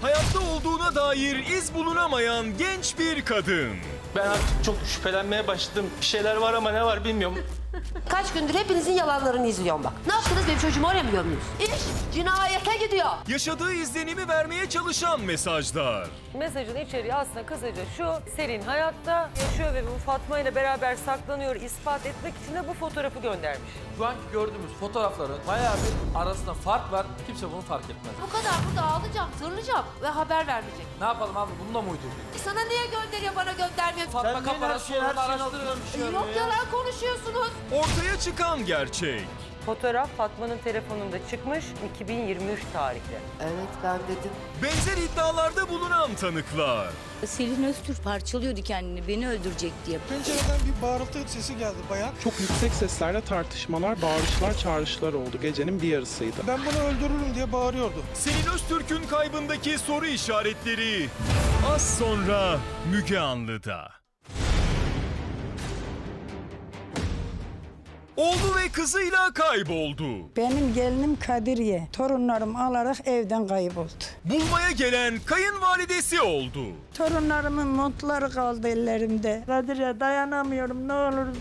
Hayatta olduğuna dair iz bulunamayan genç bir kadın. Ben artık çok şüphelenmeye başladım. Bir şeyler var ama ne var bilmiyorum. Kaç gündür hepinizin yalanlarını izliyorum bak. Ne yaptınız benim çocuğumu oraya mı gömdünüz? İş cinayete gidiyor. Yaşadığı izlenimi vermeye çalışan mesajlar. Mesajın içeriği aslında kısaca şu. Selin hayatta yaşıyor ve bu Fatma ile beraber saklanıyor. ispat etmek için de bu fotoğrafı göndermiş. Şu anki gördüğümüz fotoğrafların bayağı bir arasında fark var. Kimse bunu fark etmez. Bu kadar burada ağlayacağım, tırlayacağım ve haber vermeyecek. Ne yapalım abi bununla mı uydurduk? E sana niye gönderiyor bana göndermiyor? Fatma Kapar'a sorun araştırın. Yok yalan konuşuyorsunuz. Ortaya çıkan gerçek. Fotoğraf Fatma'nın telefonunda çıkmış 2023 tarihli. Evet ben dedim. Benzer iddialarda bulunan tanıklar. Selin Öztürk parçalıyordu kendini beni öldürecek diye. Pencereden bir bağırtı sesi geldi bayağı. Çok yüksek seslerle tartışmalar, bağırışlar, çağrışlar oldu. Gecenin bir yarısıydı. Ben bunu öldürürüm diye bağırıyordu. Selin Öztürk'ün kaybındaki soru işaretleri az sonra Müge Anlı'da. Oğlu ve kızıyla kayboldu. Benim gelinim Kadiriye. Torunlarım alarak evden kayboldu. Bulmaya gelen kayınvalidesi oldu. Torunlarımın montları kaldı ellerimde. Kadiriye dayanamıyorum ne olursun.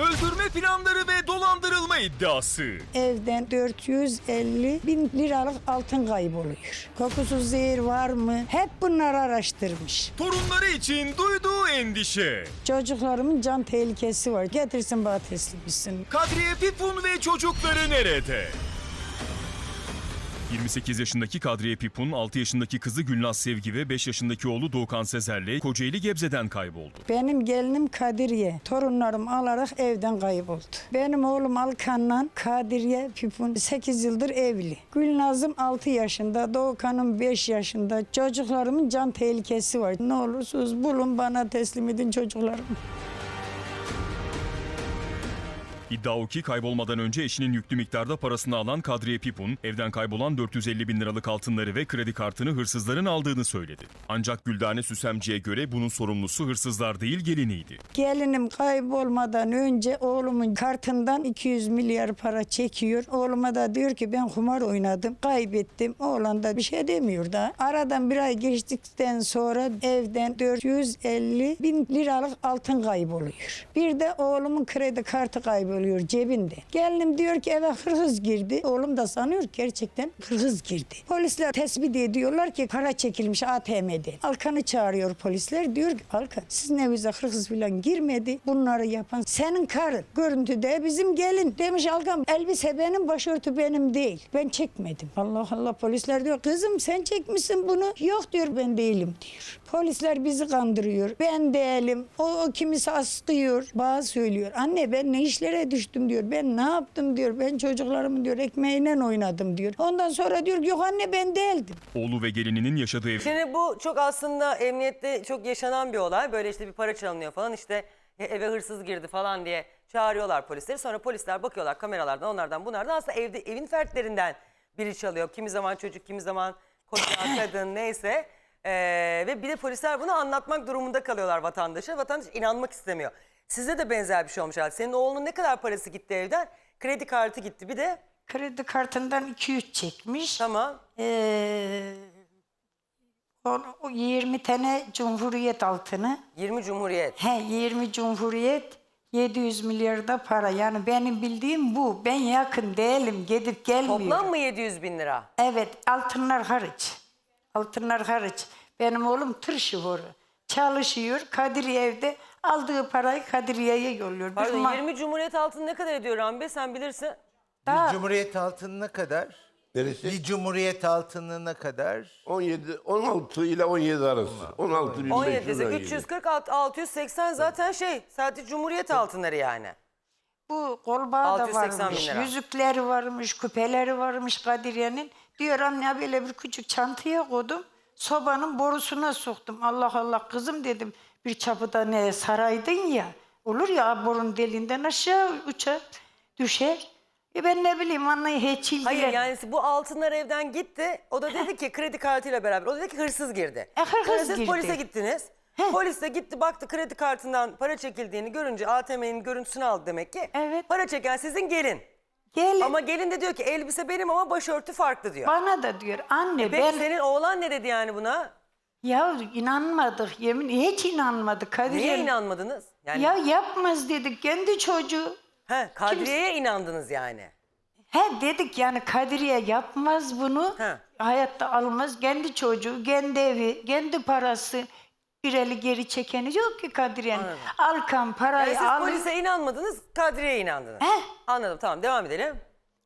Öldürme planları ve dolandırılma iddiası. Evden 450 bin liralık altın kayboluyor. Kokusuz zehir var mı? Hep bunları araştırmış. Torunları için duyduğu endişe. Çocuklarımın can tehlikesi var. Getirsin bana teslim etsin. Kadriye Pipun ve çocukları nerede? 28 yaşındaki Kadriye Pipun, 6 yaşındaki kızı Gülnaz Sevgi ve 5 yaşındaki oğlu Doğukan Sezer'le Kocaeli Gebze'den kayboldu. Benim gelinim Kadiriye. Torunlarım alarak evden kayboldu. Benim oğlum Alkan'la Kadiriye Pipun 8 yıldır evli. Gülnaz'ım 6 yaşında, Doğukan'ım 5 yaşında. Çocuklarımın can tehlikesi var. Ne olursunuz bulun bana teslim edin çocuklarımı. İddia o ki kaybolmadan önce eşinin yüklü miktarda parasını alan Kadriye Pipun, evden kaybolan 450 bin liralık altınları ve kredi kartını hırsızların aldığını söyledi. Ancak Güldane Süsemci'ye göre bunun sorumlusu hırsızlar değil geliniydi. Gelinim kaybolmadan önce oğlumun kartından 200 milyar para çekiyor. Oğluma da diyor ki ben kumar oynadım, kaybettim. Oğlan da bir şey demiyor da. Aradan bir ay geçtikten sonra evden 450 bin liralık altın kayboluyor. Bir de oğlumun kredi kartı kayboluyor cebinde. Gelinim diyor ki eve hırsız girdi. Oğlum da sanıyor gerçekten hırsız girdi. Polisler tespit ediyorlar ki para çekilmiş ATM'de. Alkan'ı çağırıyor polisler. Diyor ki Alkan sizin evinize hırsız falan girmedi. Bunları yapan senin karın. Görüntüde bizim gelin. Demiş Alkan elbise benim başörtü benim değil. Ben çekmedim. Allah Allah polisler diyor kızım sen çekmişsin bunu. Yok diyor ben değilim diyor. Polisler bizi kandırıyor. Ben değilim. O, o kimisi askıyor. Bazı söylüyor. Anne ben ne işlere düştüm diyor. Ben ne yaptım diyor. Ben çocuklarımın diyor ekmeğiyle oynadım diyor. Ondan sonra diyor ki, yok anne ben değildim. Oğlu ve gelininin yaşadığı ev Şimdi bu çok aslında emniyette çok yaşanan bir olay. Böyle işte bir para çalınıyor falan işte e, eve hırsız girdi falan diye çağırıyorlar polisleri. Sonra polisler bakıyorlar kameralardan onlardan bunlardan aslında evde evin fertlerinden biri çalıyor. Kimi zaman çocuk kimi zaman koca kadın neyse. Ee, ve bir de polisler bunu anlatmak durumunda kalıyorlar vatandaşa. Vatandaş inanmak istemiyor. Size de benzer bir şey olmuş herhalde. Senin oğlunun ne kadar parası gitti evden? Kredi kartı gitti bir de. Kredi kartından 200 çekmiş. Tamam. Ee, on- o 20 tane Cumhuriyet altını. 20 Cumhuriyet. He 20 Cumhuriyet 700 milyar da para. Yani benim bildiğim bu. Ben yakın değilim. Gidip gelmiyorum. Toplam mı 700 bin lira? Evet altınlar hariç. Altınlar hariç. Benim oğlum tır şoförü. Çalışıyor. Kadiriye evde aldığı parayı Kadiriye'ye yolluyor. Bir Pardon ma- 20 Cumhuriyet altın ne kadar ediyor Rambe sen bilirsin. Daha- Cumhuriyet altınına kadar? Neresi? Bir Cumhuriyet altınına kadar? 17, 16 ile 17 arası. 16 bin 17 ise 340 alt- 680 zaten şey sadece Cumhuriyet altınları yani. Bu kolbağı da 680 bin varmış, lira. yüzükleri varmış, küpeleri varmış Kadiriye'nin. Diyor anne böyle bir küçük çantaya koydum. Sobanın borusuna soktum. Allah Allah kızım dedim. Bir çapıda ne saraydın ya. Olur ya borun deliğinden aşağı uçar, düşer. E ben ne bileyim anneyi hiç ilgilen. Hayır yani bu altınlar evden gitti. O da dedi ki kredi kartıyla beraber. O dedi ki hırsız girdi. E, hırsız Sonra siz girdi. polise gittiniz. Polis de gitti baktı kredi kartından para çekildiğini görünce ATM'nin görüntüsünü aldı demek ki. Evet. Para çeken sizin gelin. Gelin Ama gelin de diyor ki elbise benim ama başörtü farklı diyor. bana da diyor anne Peki ben senin oğlan ne dedi yani buna? Ya inanmadık yemin hiç inanmadık Kadriye. Niye inanmadınız? Yani Ya yapmaz dedik kendi çocuğu. he, Kadriye'ye inandınız yani. He dedik yani Kadriye yapmaz bunu. He. Hayatta almaz. Kendi çocuğu, kendi evi, kendi parası. Bir eli geri çekeni yok ki Kadriye'nin. Alkan Yani parayı siz al. polise inanmadınız, Kadriye'ye inandınız. He. Anladım tamam devam edelim.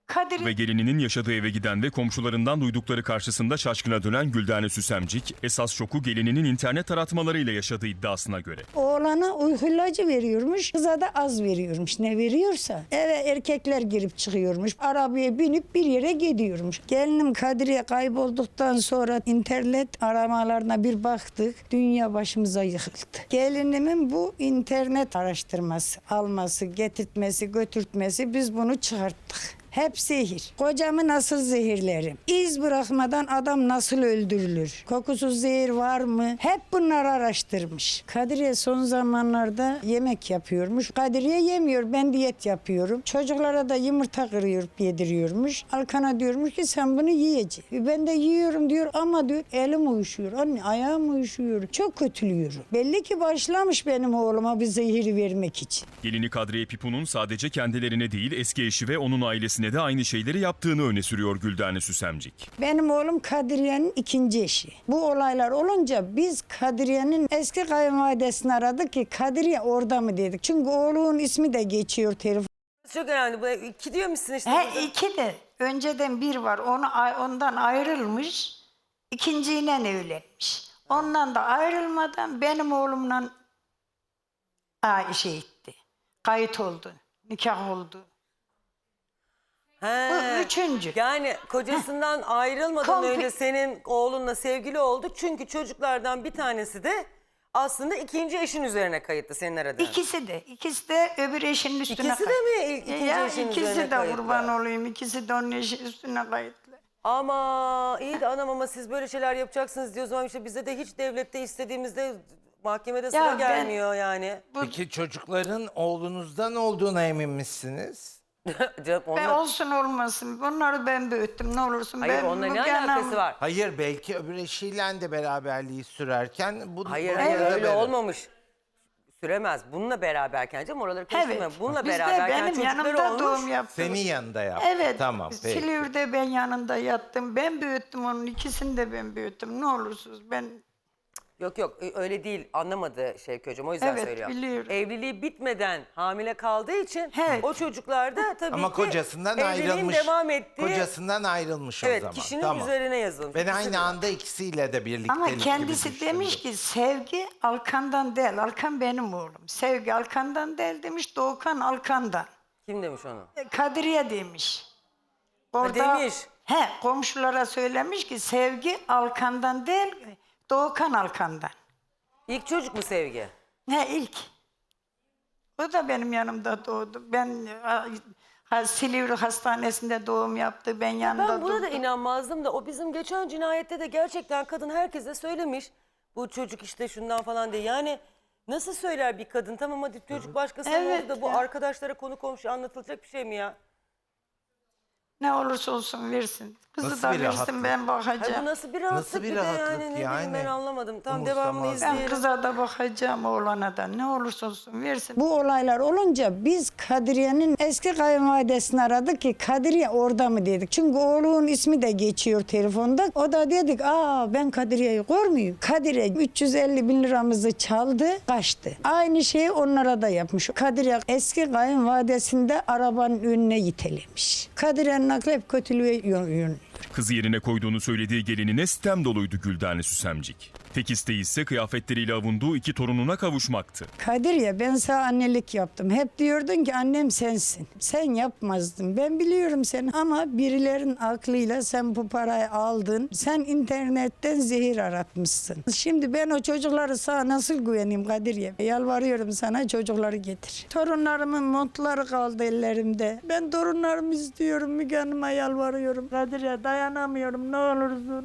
Kadriye Ve gelininin yaşadığı eve giden ve komşularından duydukları karşısında şaşkına dönen Güldane Süsemcik, esas şoku gelininin internet aratmalarıyla yaşadığı iddiasına göre. Oğlana uyku ilacı veriyormuş, kıza da az veriyormuş. Ne veriyorsa. Eve erkekler girip çıkıyormuş. Arabaya binip bir yere gidiyormuş. Gelinim Kadriye kaybolduktan sonra internet aramalarına bir baktık. Dünya başımıza yıkıldı. Gelinimin bu internet araştırması, alması, getirtmesi, götürtmesi biz bunu çıkarttık. Hep zehir. Kocamı nasıl zehirlerim? İz bırakmadan adam nasıl öldürülür? Kokusuz zehir var mı? Hep bunları araştırmış. Kadriye son zamanlarda yemek yapıyormuş. Kadriye yemiyor. Ben diyet yapıyorum. Çocuklara da yumurta kırıyor, yediriyormuş. Alkan'a diyormuş ki sen bunu yiyeceksin. Ben de yiyorum diyor ama diyor elim uyuşuyor. Anne ayağım uyuşuyor. Çok kötülüyorum. Belli ki başlamış benim oğluma bir zehir vermek için. Gelini Kadriye Pipu'nun sadece kendilerine değil eski eşi ve onun ailesine de aynı şeyleri yaptığını öne sürüyor Güldane Süsemcik. Benim oğlum Kadriye'nin ikinci eşi. Bu olaylar olunca biz Kadriye'nin eski kayınvalidesini aradık ki Kadriye orada mı dedik. Çünkü oğlunun ismi de geçiyor telefon. Çok önemli. Bu iki diyor musun işte? He iki de önceden bir var. Onu ondan ayrılmış. ikinciyle evlenmiş. Ondan da ayrılmadan benim oğlumla şey etti. Kayıt oldu. Nikah oldu. He. Bu üçüncü. Yani kocasından ayrılmadan Komple- önce senin oğlunla sevgili oldu. Çünkü çocuklardan bir tanesi de aslında ikinci eşin üzerine kayıtlı senin aradığın. İkisi de. ikisi de öbür eşinin üstüne İkisi de mi ikinci ya, eşin ikisi üzerine de kayıtlı? kurban olayım. İkisi de onun eşi üstüne kayıtlı. Ama iyi de anam ama siz böyle şeyler yapacaksınız diyor. Zaman işte bize de hiç devlette istediğimizde mahkemede sıra ben- gelmiyor yani. Peki çocukların oğlunuzdan olduğuna emin misiniz? Canım, Ben onlar- olsun olmasın. Bunları ben büyüttüm. Ne olursun. Hayır ben onunla ne alakası var? Hayır belki öbür eşiyle de beraberliği sürerken bu Hayır hayır da öyle beraber- olmamış. Süremez. Bununla beraberken canım oraları. Evet. Bununla Biz de beraberken benim yanımda olmuş. doğum yaptı. Senin yanında yap. Evet. Tamam peki. Silivri'de ben yanında yattım. Ben büyüttüm onun ikisini de ben büyüttüm. Ne olursunuz ben Yok yok öyle değil anlamadı Şevki Hocam o yüzden Evet, söylüyorum. biliyorum. Evliliği bitmeden hamile kaldığı için Evet. o çocuklar da tabii Ama ki kocasından evliliğin ayrılmış. devam ettiği Kocasından ayrılmış o evet, zaman. kişinin tamam. üzerine yazılmış. Ben aynı anda ikisiyle de birlikte ama kendisi demiş ki sevgi Alkan'dan değil. Alkan benim oğlum. Sevgi Alkan'dan değil demiş. Doğukan Alkan'dan. Kim demiş onu? Kadriye demiş. demiş. He komşulara söylemiş ki sevgi Alkan'dan değil Doğukan Alkan'dan. İlk çocuk mu Sevgi? Ne ilk. O da benim yanımda doğdu. Ben a, ha, Silivri Hastanesi'nde doğum yaptı. Ben yanında Ben buna da durdum. inanmazdım da o bizim geçen cinayette de gerçekten kadın herkese söylemiş. Bu çocuk işte şundan falan diye. Yani nasıl söyler bir kadın? Tamam hadi çocuk başkasına Evet oldu da bu ya. arkadaşlara konu komşu anlatılacak bir şey mi ya? Ne olursa olsun versin. Kızı Nasıl da bir versin rahatlık? ben Hayır, bu bakacağım. nasıl bir rahatlık bir bir de yani rahatlık ne bileyim yani? ben anlamadım. Tam Umursamaz. devamını Ben izleyelim. Ben kıza da bakacağım oğlana da. Ne olursa olsun versin. Bu olaylar olunca biz Kadriye'nin eski kayınvalidesini aradık ki Kadriye orada mı dedik. Çünkü oğlunun ismi de geçiyor telefonda. O da dedik aa ben Kadriye'yi görmüyorum. Kadriye 350 bin liramızı çaldı kaçtı. Aynı şeyi onlara da yapmış. Kadriye eski kayınvalidesinde arabanın önüne yitelemiş. Kadriye'nin aklı hep kötülüğe yön-. Kızı yerine koyduğunu söylediği gelinine sitem doluydu Güldane Süsemcik. Tek isteği ise kıyafetleriyle avunduğu iki torununa kavuşmaktı. Kadir ya ben sana annelik yaptım. Hep diyordun ki annem sensin. Sen yapmazdın. Ben biliyorum seni ama birilerin aklıyla sen bu parayı aldın. Sen internetten zehir aratmışsın. Şimdi ben o çocukları sana nasıl güveneyim Kadir ya? Yalvarıyorum sana çocukları getir. Torunlarımın montları kaldı ellerimde. Ben torunlarımı istiyorum Müge Hanım'a yalvarıyorum. Kadir ya dayanamıyorum ne olursun.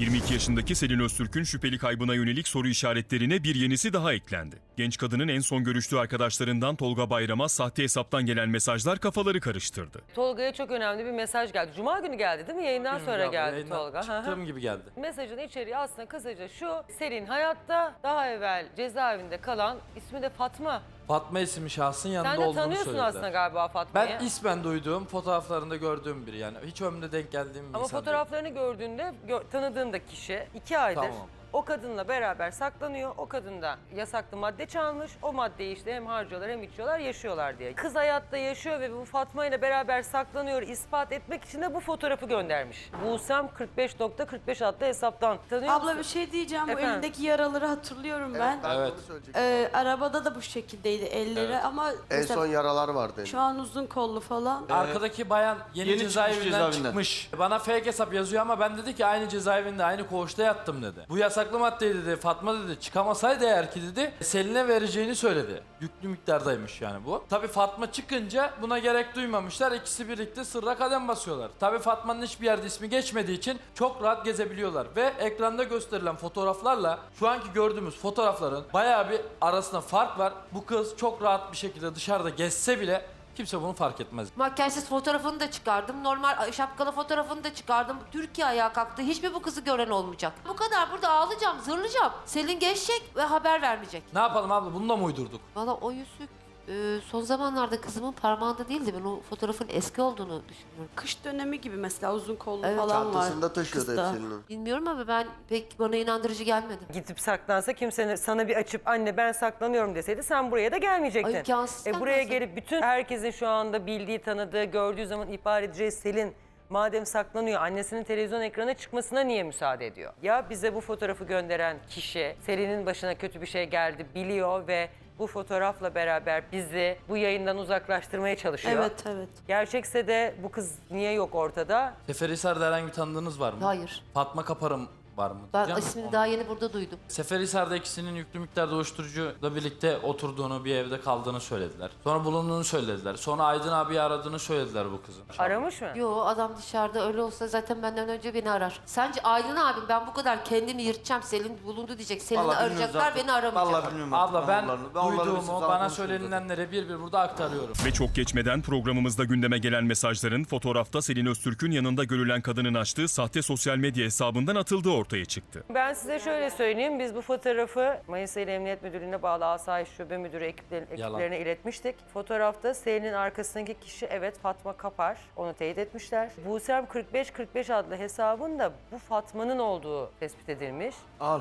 22 yaşındaki Selin Öztürk'ün şüpheli kaybına yönelik soru işaretlerine bir yenisi daha eklendi. Genç kadının en son görüştüğü arkadaşlarından Tolga Bayram'a sahte hesaptan gelen mesajlar kafaları karıştırdı. Tolga'ya çok önemli bir mesaj geldi. Cuma günü geldi değil mi? Yayından sonra Abla, geldi yayından Tolga. Hı hı. Çıktığım gibi geldi. Mesajın içeriği aslında kısaca şu. Selin hayatta daha evvel cezaevinde kalan ismi de Fatma. Fatma isimli şahsın yanında Sen de olduğunu tanıyorsun söylediler. aslında galiba Fatma'yı. Ben ismen duyduğum, fotoğraflarında gördüğüm biri yani. Hiç ömrümde denk geldiğim bir Ama insan değil. fotoğraflarını gördüğünde gö- tanıdığında kişi iki aydır Tamam. O kadınla beraber saklanıyor. O kadın da yasaklı madde çalmış. O maddeyi işte hem harcıyorlar hem içiyorlar yaşıyorlar diye. Kız hayatta yaşıyor ve bu Fatma ile beraber saklanıyor. ispat etmek için de bu fotoğrafı göndermiş. Busem 45.45 adlı hesaptan. Tanıyor Abla musun? bir şey diyeceğim. Bu Efendim? elindeki yaraları hatırlıyorum ben. Evet. Ee, arabada da bu şekildeydi elleri ama mesela yaralar vardı. şu an uzun kollu falan. Arkadaki bayan yeni, yeni cezaevinden çıkmış çıkmış, cezaevinden. Bana fake hesap yazıyor ama ben dedi ki aynı cezaevinde, aynı koğuşta yattım dedi. Bu yasaklı maddeyi dedi Fatma dedi çıkamasaydı eğer ki dedi Selin'e vereceğini söyledi. Yüklü miktardaymış yani bu. Tabi Fatma çıkınca buna gerek duymamışlar. İkisi birlikte sırra kadem basıyorlar. Tabi Fatma'nın hiçbir yerde ismi geçmediği için çok rahat gezebiliyorlar. Ve ekranda gösterilen fotoğraflarla şu anki gördüğümüz fotoğrafların bayağı bir arasında fark var. Bu kız çok rahat bir şekilde dışarıda gezse bile kimse bunu fark etmez. Makyajsız fotoğrafını da çıkardım. Normal şapkalı fotoğrafını da çıkardım. Türkiye ayağa kalktı. Hiçbir bu kızı gören olmayacak. Bu kadar burada ağlayacağım, zırlayacağım. Selin geçecek ve haber vermeyecek. Ne yapalım abla bunu da mı uydurduk? Valla o yüzük e, son zamanlarda kızımın parmağında değildi. Ben o fotoğrafın eski olduğunu düşünüyorum. Kış dönemi gibi mesela uzun kollu Evet. falan var. kızda. Bilmiyorum ama ben pek bana inandırıcı gelmedi. Gidip saklansa kimsenin sana bir açıp anne ben saklanıyorum deseydi sen buraya da gelmeyecektin. Ay, imkansız E buraya gelmezdim. gelip bütün herkesin şu anda bildiği, tanıdığı, gördüğü zaman ihbar edeceği Selin madem saklanıyor annesinin televizyon ekrana çıkmasına niye müsaade ediyor? Ya bize bu fotoğrafı gönderen kişi Selin'in başına kötü bir şey geldi biliyor ve bu fotoğrafla beraber bizi bu yayından uzaklaştırmaya çalışıyor. Evet evet. Gerçekse de bu kız niye yok ortada? Seferihisar'da herhangi bir tanıdığınız var mı? Hayır. Fatma Kaparım var mı? Ben Diyeceğim ismini daha yeni burada duydum. Seferihisar'da ikisinin yüklü miktarda uyuşturucuyla birlikte oturduğunu, bir evde kaldığını söylediler. Sonra bulunduğunu söylediler. Sonra Aydın abi aradığını söylediler bu kızın. Aramış mı? Yo adam dışarıda öyle olsa zaten benden önce beni arar. Sence Aylin abim ben bu kadar kendimi yırtacağım Selin bulundu diyecek. Selin'i arayacaklar beni aramayacaklar. Abla ben duyduğumu, bana söylenilenleri bir bir burada aktarıyorum. Ve çok geçmeden programımızda gündeme gelen mesajların fotoğrafta Selin Öztürk'ün yanında görülen kadının açtığı sahte sosyal medya hesabından atıldığı ortaya çıktı. Ben size şöyle söyleyeyim. Biz bu fotoğrafı Mayıs İl Emniyet Müdürlüğü'ne bağlı Asayiş Şube Müdürü ekipler- Yalan. ekiplerine iletmiştik. Fotoğrafta Selin'in arkasındaki kişi evet Fatma Kapar. Onu teyit etmişler. Busem 4545 adlı hesabın da bu Fatma'nın olduğu tespit edilmiş.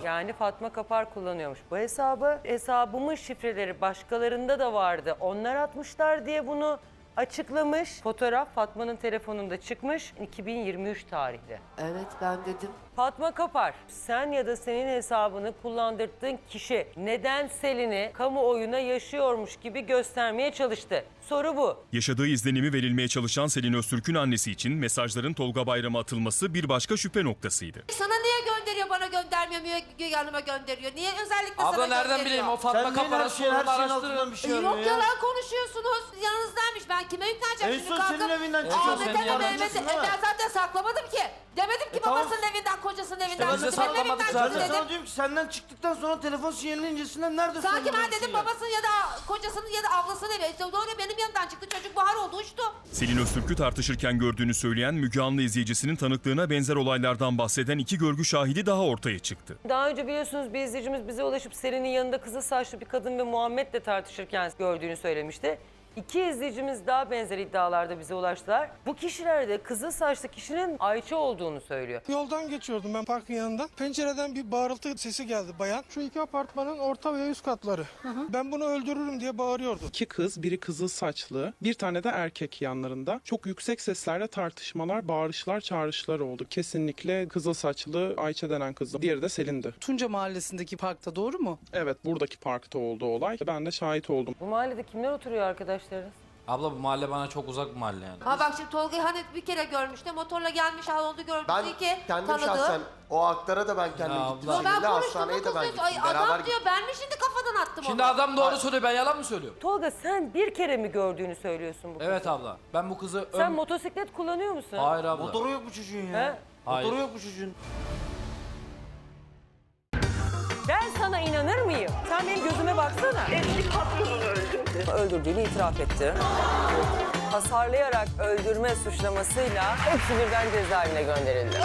Yani Fatma Kapar kullanıyormuş bu hesabı. Hesabımın şifreleri başkalarında da vardı. Onlar atmışlar diye bunu açıklamış. Fotoğraf Fatma'nın telefonunda çıkmış 2023 tarihli. Evet ben dedim. Fatma Kapar, sen ya da senin hesabını kullandırdığın kişi neden Selin'i kamuoyuna yaşıyormuş gibi göstermeye çalıştı? Soru bu. Yaşadığı izlenimi verilmeye çalışan Selin Öztürk'ün annesi için mesajların Tolga Bayram'a atılması bir başka şüphe noktasıydı. Sana göndermiyor Müge Hanım'a gönderiyor? Niye özellikle Abla sana nereden gönderiyor? bileyim o Fatma Kapar'a sorun araştırın. E, Yok yalan konuşuyorsunuz. Yanınızdaymış. Ben kime yükleneceğim şimdi kalkıp? evinden Ahmet'e senin de Mehmet'e. E, ben zaten saklamadım ki. Demedim ki babasının evinden, kocasının evinden. biz de Kimin saklamadık evinden zaten. çıktı dedim. diyorum ki senden çıktıktan sonra telefon sinyalinin incesinden nerede Sanki ben dedim babasının ya da kocasının ya da ablasının evi. İşte doğru benim yanımdan çıktı. Çocuk bahar oldu uçtu. Selin Öztürk'ü tartışırken gördüğünü söyleyen Müge Anlı izleyicisinin tanıklığına benzer olaylardan bahseden iki görgü şahidi daha ortaya çıktı. Daha önce biliyorsunuz bir izleyicimiz bize ulaşıp Selin'in yanında kızıl saçlı bir kadın ve Muhammed'le tartışırken gördüğünü söylemişti. İki izleyicimiz daha benzer iddialarda bize ulaştılar. Bu kişiler de kızıl saçlı kişinin Ayça olduğunu söylüyor. Yoldan geçiyordum ben parkın yanından. Pencereden bir bağırıltı sesi geldi bayan. Şu iki apartmanın orta ve üst katları. Ben bunu öldürürüm diye bağırıyordu. İki kız, biri kızıl saçlı, bir tane de erkek yanlarında. Çok yüksek seslerle tartışmalar, bağırışlar, çağrışlar oldu. Kesinlikle kızıl saçlı Ayça denen kızı. Diğeri de Selin'di. Tunca mahallesindeki parkta doğru mu? Evet, buradaki parkta oldu olay. Ben de şahit oldum. Bu mahallede kimler oturuyor arkadaşlarınız? Abla bu mahalle bana çok uzak bir mahalle yani. Ha bak şimdi Tolga'yı hani bir kere görmüştü. Motorla gelmiş hal oldu gördü. ki tanıdı. o aktara da ben kendim Ya gittim. Yo, ben konuştum bu kız diyor. Ay adam diyor ben mi şimdi kafadan attım Şimdi onu? adam doğru söylüyor ben yalan mı söylüyorum? Tolga sen bir kere mi gördüğünü söylüyorsun bu kızı? Evet abla ben bu kızı... Sen ön- motosiklet kullanıyor musun? Hayır abla. yok bu çocuğun He? Hayır. yok bu çocuğun. sana inanır mıyım? Sen benim gözüme baksana. Eski patronunu. Öldürdüğünü itiraf etti. Hasarlayarak öldürme suçlamasıyla hepsi birden cezaevine gönderildi.